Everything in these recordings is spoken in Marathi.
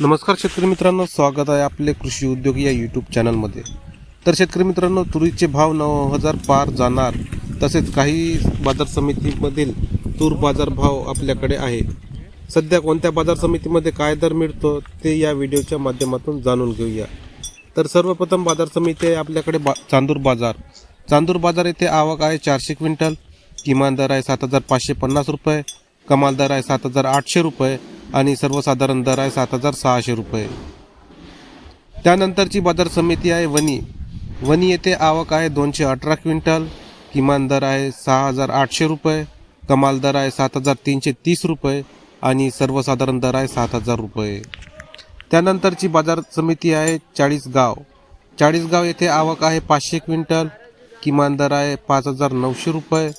नमस्कार शेतकरी मित्रांनो स्वागत आहे आपले कृषी उद्योग या यूट्यूब चॅनलमध्ये तर शेतकरी मित्रांनो तुरीचे भाव नऊ हजार पार जाणार तसेच काही बाजार समितीमधील तूर बाजार भाव आपल्याकडे आहे. सध्या कोणत्या बाजार समितीमध्ये काय दर मिळतो ते या व्हिडिओच्या माध्यमातून जाणून घेऊया. तर सर्वप्रथम बाजार समिती आहे आपल्याकडे बा चांदूर बाजार. चांदूर बाजार येथे आवक आहे चारशे क्विंटल किमान दर आहे सात हजार पाचशे पन्नास रुपये कमाल दर आहे सात हजार आठशे रुपये आणि सर्वसाधारण दर आहे सात हजार सहाशे रुपये. त्यानंतरची बाजार समिती आहे वनी वनी येथे आवक आहे दोनशे अठरा क्विंटल किमान दर आहे सहा हजार आठशे रुपये कमाल दर आहे सात हजार तीनशे तीस रुपये आणि सर्वसाधारण दर आहे सात हजार रुपये. त्यानंतरची बाजार समिती आहे चाळीसगाव. चाळीसगाव येथे आवक आहे पाचशे क्विंटल किमान दर आहे पाच हजार नऊशे रुपये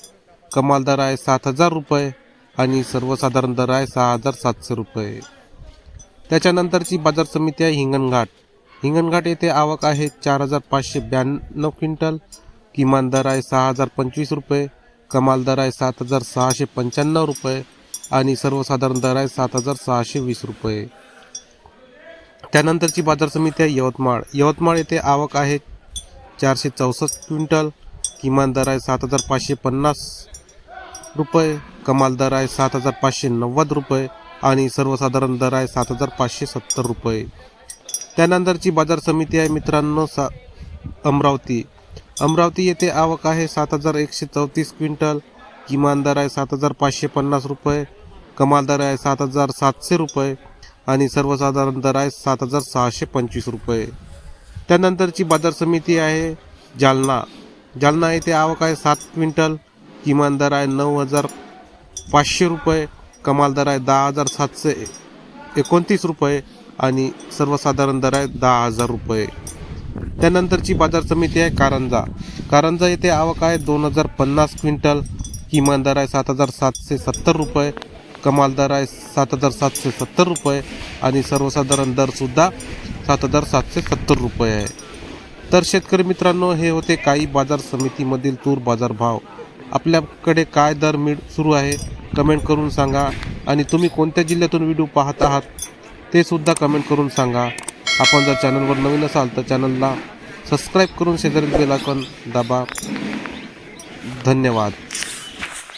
कमाल दर आहे सात हजार रुपये आणि सर्वसाधारण दर आहे सहा हजार सातशे रुपये. त्याच्यानंतरची बाजार समिती आहे हिंगणघाट. हिंगणघाट येथे आवक आहे चार हजार पाचशे ब्याण्णव क्विंटल. किमान दर आहे सहा हजार पंचवीस रुपये. कमाल दर आहे सात हजार सहाशे पंच्याण्णव रुपये. आणि सर्वसाधारण दर आहे सात हजार सहाशे वीस रुपये. त्यानंतरची बाजार समिती आहे यवतमाळ. यवतमाळ येथे आवक आहे चारशे चौसष्ट क्विंटल. किमान दर आहे सात हजार पाचशे पन्नास. रुपये कमाल दर आहे सात हजार पाचशे नव्वद रुपये आणि सर्वसाधारण दर आहे सात हजार पाचशे सत्तर रुपये. त्यानंतरची बाजार समिती आहे मित्रांनो सा अमरावती. अमरावती येथे आवक आहे सात हजार एकशे चौतीस क्विंटल किमान दर आहे सात हजार पाचशे पन्नास रुपये कमाल दर आहे सात हजार सातशे रुपये आणि सर्वसाधारण दर आहे सात हजार सहाशे पंचवीस रुपये. त्यानंतरची बाजार समिती आहे जालना. जालना येथे आवक आहे सात क्विंटल किमान दर आहे नऊ हजार पाचशे रुपये कमाल दर आहे दहा हजार सातशे एकोणतीस रुपये आणि सर्वसाधारण दर आहे दहा हजार रुपये. त्यानंतरची बाजार समिती आहे कारंजा. कारंजा येथे आवक आहे दोन हजार पन्नास क्विंटल. किमान दर आहे सात हजार सातशे सत्तर रुपये कमाल दर आहे सात हजार सातशे सत्तर रुपये आणि सर्वसाधारण दरसुद्धा सात हजार सातशे सत्तर रुपये आहे. तर शेतकरी मित्रांनो हे होते काही बाजार समितीमधील तूर बाजारभाव आपल्याकडे काय दर मिळ सुरू आहे कमेंट करून सांगा. आणि तुम्ही कोणत्या जिल्ह्यातून व्हिडिओ पाहत आहात ते सुद्धा कमेंट करून सांगा. आपण जर चॅनलवर नवीन असाल तर चॅनलला सबस्क्राईब करून शेजारील बेल आयकॉन दाबा. धन्यवाद.